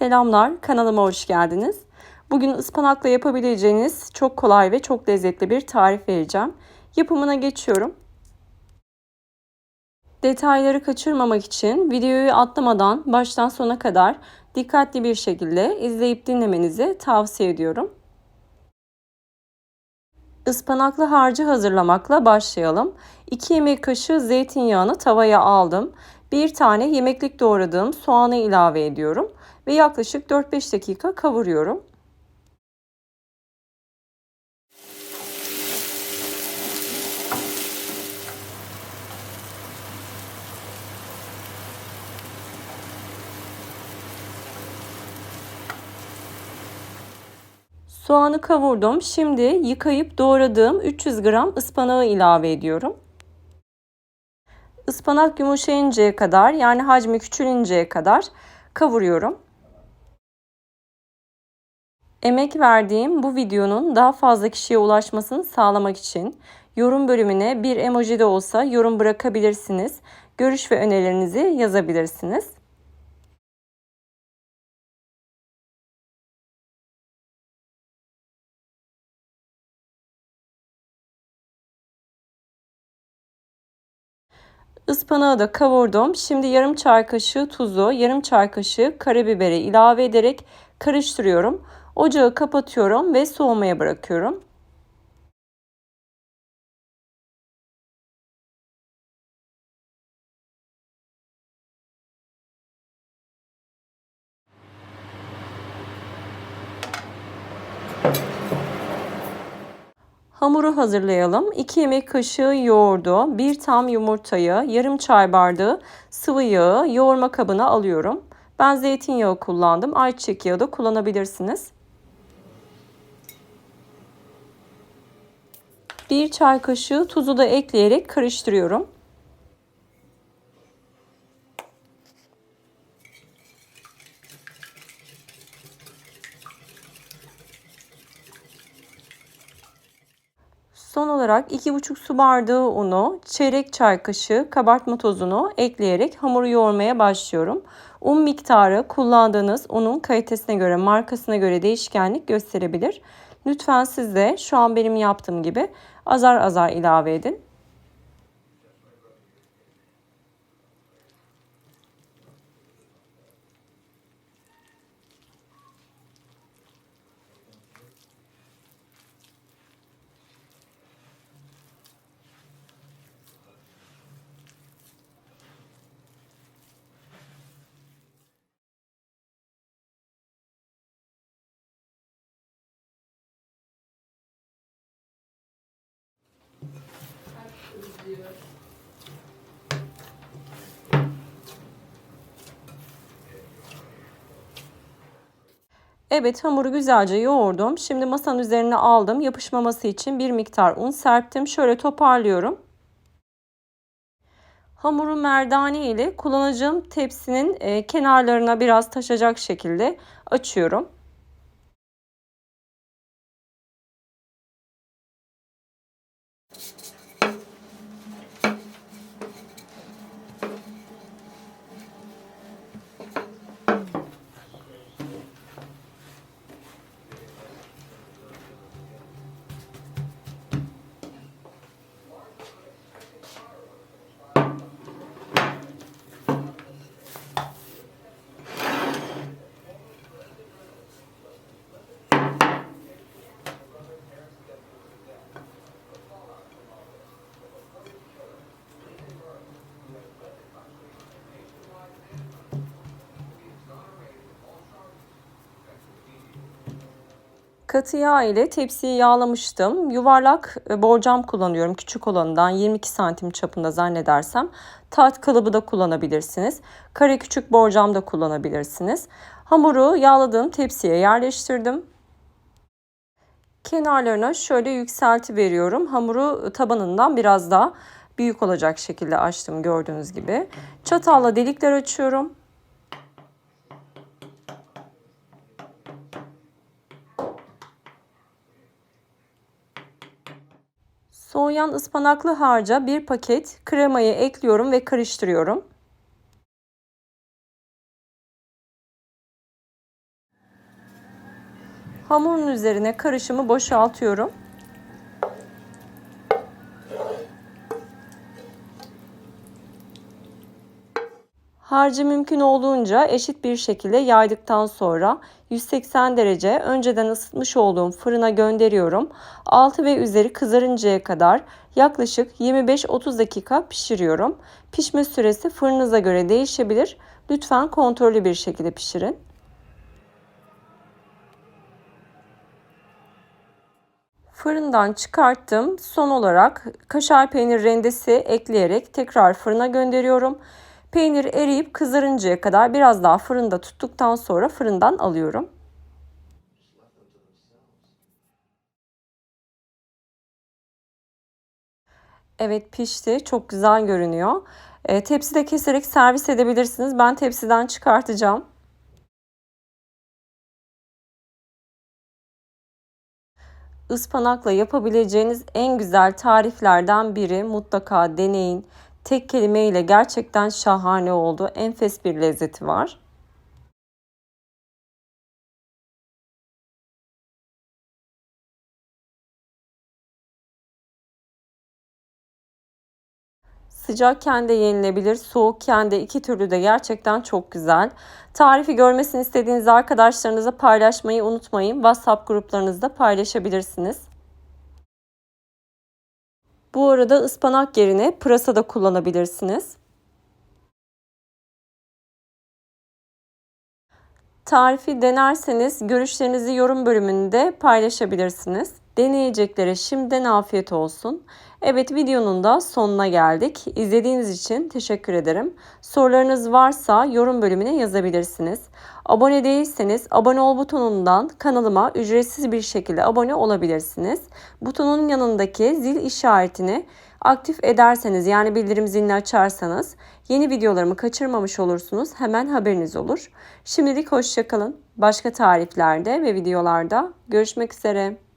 Selamlar, kanalıma hoş geldiniz. Bugün ıspanakla yapabileceğiniz çok kolay ve çok lezzetli bir tarif vereceğim. Yapımına geçiyorum. Detayları kaçırmamak için videoyu atlamadan baştan sona kadar dikkatli bir şekilde izleyip dinlemenizi tavsiye ediyorum. Ispanaklı harcı hazırlamakla başlayalım. 2 yemek kaşığı zeytinyağını tavaya aldım. Bir tane yemeklik doğradığım soğanı ilave ediyorum ve yaklaşık 4-5 dakika kavuruyorum. Soğanı kavurdum. Şimdi yıkayıp doğradığım 300 gram ıspanağı ilave ediyorum. Ispanak yumuşayıncaya kadar yani hacmi küçülünceye kadar kavuruyorum. Emek verdiğim bu videonun daha fazla kişiye ulaşmasını sağlamak için yorum bölümüne bir emoji de olsa yorum bırakabilirsiniz. Görüş ve önerilerinizi yazabilirsiniz. Ispanağı da kavurdum. Şimdi yarım çay kaşığı tuzu, yarım çay kaşığı karabiberi ilave ederek karıştırıyorum. Ocağı kapatıyorum ve soğumaya bırakıyorum. Hamuru hazırlayalım. 2 yemek kaşığı yoğurdu, 1 tam yumurtayı, yarım çay bardağı sıvı yağı yoğurma kabına alıyorum. Ben zeytinyağı kullandım. Ayçiçek yağı da kullanabilirsiniz. 1 çay kaşığı tuzu da ekleyerek karıştırıyorum. Son olarak 2,5 su bardağı unu, çeyrek çay kaşığı kabartma tozunu ekleyerek hamuru yoğurmaya başlıyorum. Un miktarı kullandığınız unun kalitesine göre, markasına göre değişkenlik gösterebilir. Lütfen siz de şu an benim yaptığım gibi azar azar ilave edin. Evet hamuru güzelce yoğurdum. Şimdi masanın üzerine aldım. Yapışmaması için bir miktar un serptim. Şöyle toparlıyorum. Hamuru merdane ile kullanacağım tepsinin e, kenarlarına biraz taşacak şekilde açıyorum. Katı yağ ile tepsiyi yağlamıştım. Yuvarlak e, borcam kullanıyorum. Küçük olanından 22 santim çapında zannedersem. Tart kalıbı da kullanabilirsiniz. Kare küçük borcam da kullanabilirsiniz. Hamuru yağladığım tepsiye yerleştirdim. Kenarlarına şöyle yükselti veriyorum. Hamuru tabanından biraz daha büyük olacak şekilde açtım gördüğünüz gibi. Çatalla delikler açıyorum. Konyan ıspanaklı harca bir paket kremayı ekliyorum ve karıştırıyorum. Hamurun üzerine karışımı boşaltıyorum. Harcı mümkün olduğunca eşit bir şekilde yaydıktan sonra 180 derece önceden ısıtmış olduğum fırına gönderiyorum. Altı ve üzeri kızarıncaya kadar yaklaşık 25-30 dakika pişiriyorum. Pişme süresi fırınıza göre değişebilir. Lütfen kontrollü bir şekilde pişirin. Fırından çıkarttım. Son olarak kaşar peynir rendesi ekleyerek tekrar fırına gönderiyorum. Peynir eriyip kızarıncaya kadar biraz daha fırında tuttuktan sonra fırından alıyorum. Evet pişti. Çok güzel görünüyor. E, tepside keserek servis edebilirsiniz. Ben tepsiden çıkartacağım. Ispanakla yapabileceğiniz en güzel tariflerden biri. Mutlaka deneyin. Tek kelimeyle gerçekten şahane oldu. Enfes bir lezzeti var. Sıcakken de yenilebilir, soğukken de iki türlü de gerçekten çok güzel. Tarifi görmesini istediğiniz arkadaşlarınıza paylaşmayı unutmayın. WhatsApp gruplarınızda paylaşabilirsiniz. Bu arada ıspanak yerine pırasa da kullanabilirsiniz. Tarifi denerseniz görüşlerinizi yorum bölümünde paylaşabilirsiniz. Deneyeceklere şimdiden afiyet olsun. Evet videonun da sonuna geldik. İzlediğiniz için teşekkür ederim. Sorularınız varsa yorum bölümüne yazabilirsiniz. Abone değilseniz abone ol butonundan kanalıma ücretsiz bir şekilde abone olabilirsiniz. Butonun yanındaki zil işaretini aktif ederseniz yani bildirim zilini açarsanız yeni videolarımı kaçırmamış olursunuz. Hemen haberiniz olur. Şimdilik hoşçakalın. Başka tariflerde ve videolarda görüşmek üzere.